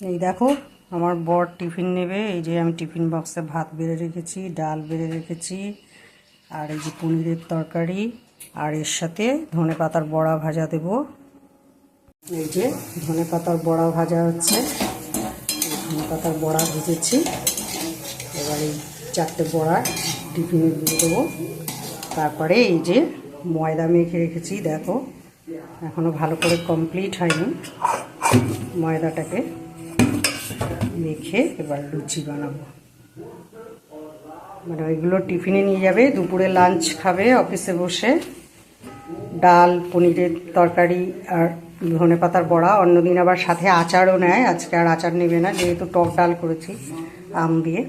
এই দেখো, আমার বর টিফিন নেবে। এই যে আমি টিফিন বক্সে ভাত বেড়ে রেখেছি, ডাল বেড়ে রেখেছি, আর এই যে পনিরের তরকারি, আর এর সাথে ধনে পাতার বড়া ভাজা দেব। এই যে ধনে পাতার বড়া ভাজা হচ্ছে ধনে পাতার বড়া ভেজেছি। এবার এই চারটে বড়া টিফিনে দিয়ে দেবো। তারপরে এই যে ময়দা মেখে রেখেছি, দেখো। এখনও ভালো করে কমপ্লিট হয়নি ময়দাটাকে। মেখে এবার লুচি বানাবো। মানে ওইগুলো টিফিনে নিয়ে যাবে, দুপুরে লাঞ্চ খাবে অফিসে বসে। ডাল, পনিরের তরকারি আর ধনে পাতার বড়া। অন্যদিন আবার সাথে আচারও নেয়, আজকে আর আচার নেবে না। যেহেতু টক ডাল করেছি, আম দিয়ে,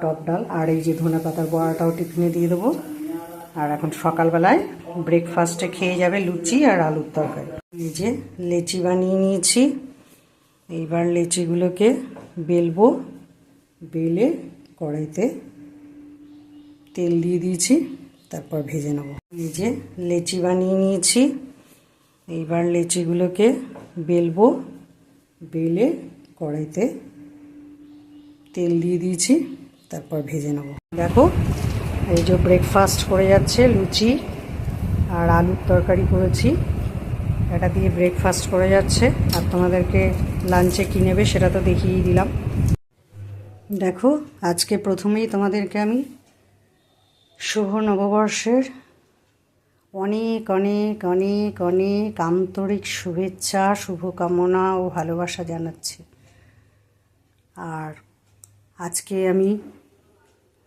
টক ডাল। আর এই যে ধনে পাতার বড়াটাও টিফিনে দিয়ে দেবো। আর এখন সকালবেলায় ব্রেকফাস্টে খেয়ে যাবে লুচি আর আলুর তরকারি। এই যে লেচি বানিয়ে নিয়েছি। এইবার লেচিগুলোকে বেলবো, বেলে কড়াইতে তেল দিয়ে দিয়েছি, তারপর ভেজে নেব। এই যে লেচি বানিয়ে নিয়েছি, এইবার লেচিগুলোকে বেলবো, বেলে কড়াইতে তেল দিয়ে দিয়েছি, তারপর ভেজে নেব। দেখো, এই যে ব্রেকফাস্ট করে যাচ্ছে, লুচি আর আলুর তরকারি করেছি। এটা দিয়ে ব্রেকফাস্ট করে যাচ্ছে। আর তোমাদেরকে লাঞ্চে কী নেবে সেটা তো দেখিয়েই দিলাম। দেখো, আজকে প্রথমেই তোমাদেরকে আমি শুভ নববর্ষের অনেক অনেক অনেক অনেক আন্তরিক শুভেচ্ছা, শুভকামনা ও ভালোবাসা জানাচ্ছি। আর আজকে আমি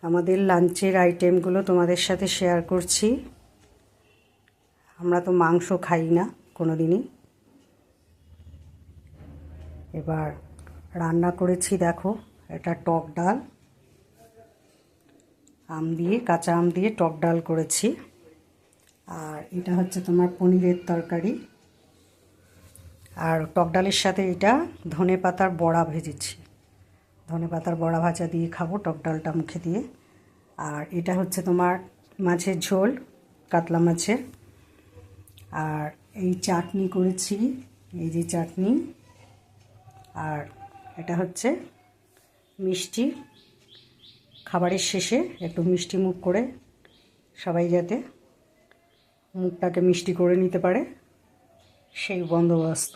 আমাদের লাঞ্চের আইটেমগুলো তোমাদের সাথে শেয়ার করছি। আমরা তো মাংস খাই না। কোনো দিনই এবার রান্না করেছি দেখো, এটা টক ডাল। আম দিয়ে, কাঁচা আম দিয়ে টক ডাল করেছি। আর এটা হচ্ছে তোমার পনিরের তরকারি। আর টক ডালের সাথে এটা ধনে পাতার বড়া ভেজেছি। ধনে পাতার বড়া ভাজা দিয়ে খাব টক ডালটা মুখে দিয়ে। আর এটা হচ্ছে তোমার মাছের ঝোল, কাতলা মাছের। আর এই চাটনি করেছি, এই যে চাটনি। আর এটা হচ্ছে মিষ্টি। খাবারের শেষে একটু মিষ্টি মুখ করে সবাই যাতে মুখটাকে মিষ্টি করে নিতে পারে, সেই বন্দোবস্ত।